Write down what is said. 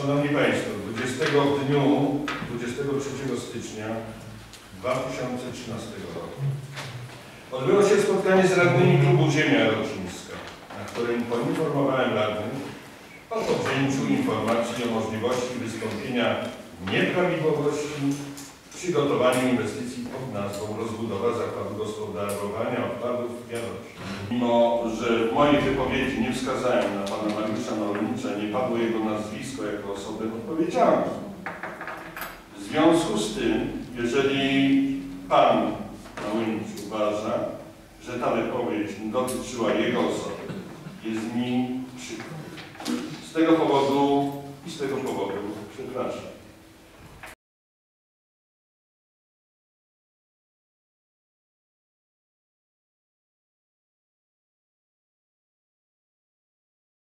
Szanowni Państwo, 20 w dniu 23 stycznia 2013 roku odbyło się spotkanie z radnymi klubu Ziemia Roczyńska, na którym poinformowałem radnych o powzięciu informacji o możliwości wystąpienia nieprawidłowości w przygotowaniu inwestycji pod nazwą rozbudowa zakładu gospodarowania odpadów w Janocie. Mimo, że w mojej wypowiedzi nie wskazałem na pana Mariusza Małonicza, nie padło jego nazwisko jako osobę odpowiedzialną. W związku z tym, jeżeli pan Małonicz uważa, że ta wypowiedź dotyczyła jego osoby, jest mi przykro. Z tego powodu i z tego powodu przepraszam.